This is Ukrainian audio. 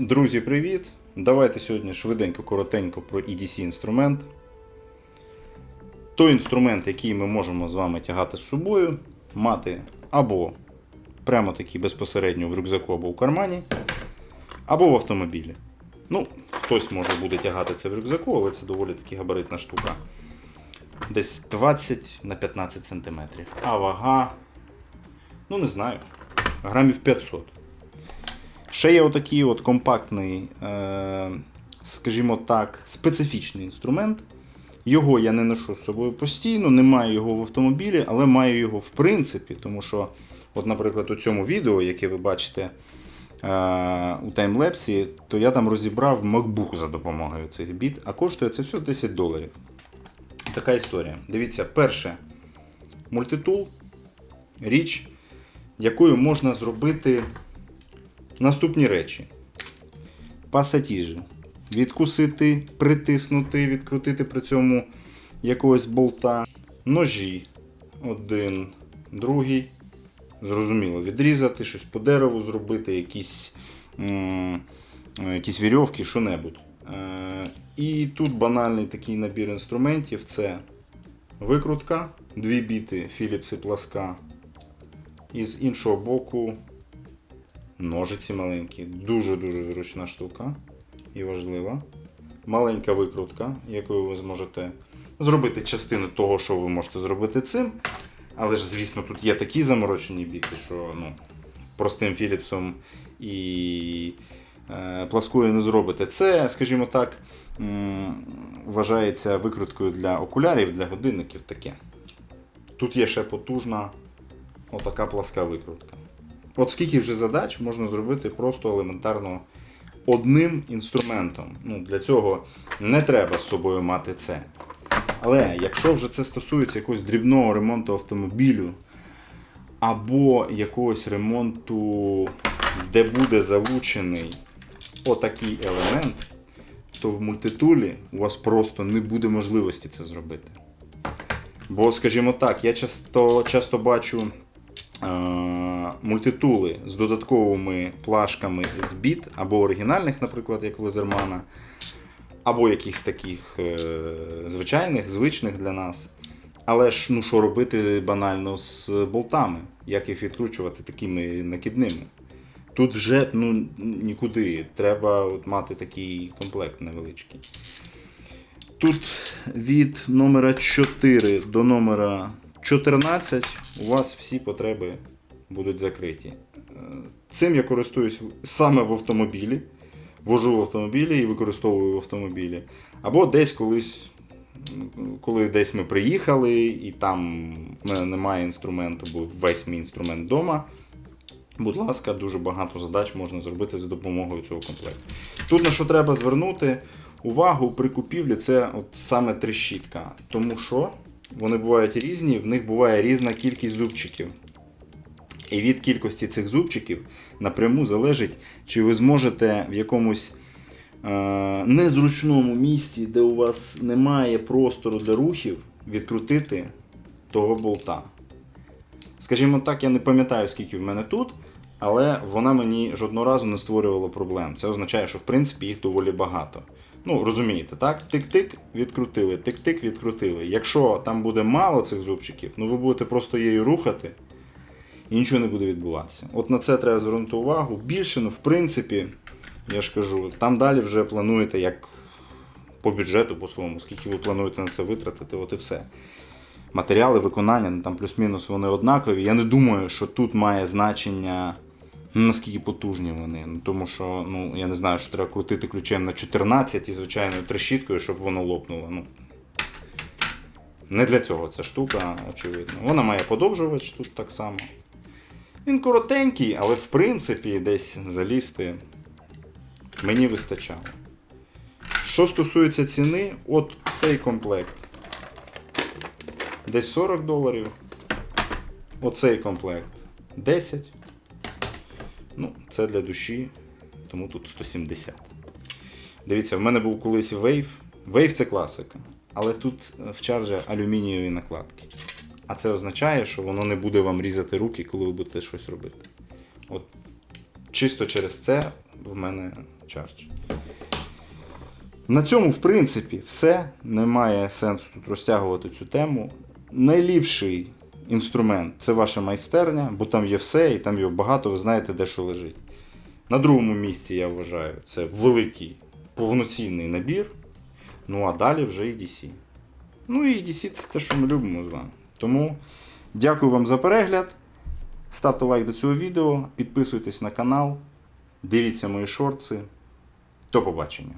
Друзі, привіт! Давайте сьогодні швиденько, коротенько про EDC інструмент. Той інструмент, який ми можемо з вами тягати з собою, мати або прямо таки безпосередньо в рюкзаку або в кармані, або в автомобілі. Ну, хтось може буде тягати це в рюкзаку, але це доволі таки габаритна штука. Десь 20 на 15 см. А вага, ну не знаю, грамів 500. Ще є отакий от компактний, е, скажімо так, специфічний інструмент. Його я не ношу з собою постійно, не маю його в автомобілі, але маю його в принципі, тому що, от, наприклад, у цьому відео, яке ви бачите е, у таймлепсі, то я там розібрав MacBook за допомогою цих біт, а коштує це все 10 доларів. Така історія. Дивіться, перше, мультитул, річ, якою можна зробити наступні речі: пасатіжі. Відкусити, притиснути, відкрутити при цьому якогось болта, ножі. Один, другий. Зрозуміло, відрізати, щось по дереву зробити, якісь, якісь вірьовки, що-небудь. Е, і тут банальний такий набір інструментів це викрутка, дві біти Philips і пласка. І з іншого боку ножиці маленькі. Дуже-дуже зручна штука і важлива. Маленька викрутка, якою ви зможете зробити частину того, що ви можете зробити цим. Але ж, звісно, тут є такі заморочені біти, що ну, простим Філіпсом і е, пласкою не зробите. Це, скажімо так, вважається викруткою для окулярів, для годинників таке. Тут є ще потужна отака пласка викрутка. От скільки вже задач можна зробити просто елементарно одним інструментом. Ну, Для цього не треба з собою мати це. Але якщо вже це стосується якогось дрібного ремонту автомобілю, або якогось ремонту, де буде залучений отакий елемент, то в мультитулі у вас просто не буде можливості це зробити. Бо, скажімо так, я часто, часто бачу мультитули з додатковими плашками з біт, або оригінальних, наприклад, як Лазермана, або якихось таких е, звичайних, звичних для нас. Але ж ну що робити банально з болтами? Як їх відкручувати такими накидними? Тут вже ну, нікуди. Треба от мати такий комплект невеличкий. Тут від номера 4 до номера 14 у вас всі потреби будуть закриті. Е, Цим я користуюсь саме в автомобілі. Вожу в автомобілі і використовую в автомобілі. Або десь колись, коли десь ми приїхали, і там в мене немає інструменту, бо весь мій інструмент вдома. Будь ласка, дуже багато задач можна зробити за допомогою цього комплекту. Тут на що треба звернути увагу при купівлі, це от саме трещітка. Тому що вони бувають різні, в них буває різна кількість зубчиків. І від кількості цих зубчиків напряму залежить, чи ви зможете в якомусь е, незручному місці, де у вас немає простору для рухів, відкрутити того болта. Скажімо так, я не пам'ятаю, скільки в мене тут, але вона мені жодного разу не створювала проблем. Це означає, що в принципі їх доволі багато. Ну, розумієте, так? Тик-тик, відкрутили, тик-тик, відкрутили. Якщо там буде мало цих зубчиків, ну ви будете просто її рухати і нічого не буде відбуватися. От на це треба звернути увагу. Більше, ну, в принципі, я ж кажу, там далі вже плануєте як по бюджету, по своєму, скільки ви плануєте на це витратити, от і все. Матеріали виконання, ну, там плюс-мінус вони однакові. Я не думаю, що тут має значення, наскільки потужні вони. Ну, тому що, ну, я не знаю, що треба крутити ключем на 14 і звичайною трещіткою, щоб воно лопнуло. Ну, не для цього ця штука, очевидно. Вона має подовжувач тут так само. Він коротенький, але в принципі десь залізти мені вистачало. Що стосується ціни, от цей комплект. Десь 40 доларів. Оцей комплект 10. Ну, це для душі, тому тут 170. Дивіться, в мене був колись Wave. Wave це класика. Але тут в чарджі алюмінієві накладки. А це означає, що воно не буде вам різати руки, коли ви будете щось робити. От чисто через це в мене Charge. На цьому, в принципі, все. Немає сенсу тут розтягувати цю тему. Найліпший інструмент це ваша майстерня, бо там є все, і там його багато, ви знаєте, де що лежить. На другому місці, я вважаю, це великий повноцінний набір. Ну а далі вже EDC. Ну і EDC це те, що ми любимо з вами. Тому дякую вам за перегляд. Ставте лайк до цього відео, підписуйтесь на канал, дивіться мої шорти. До побачення.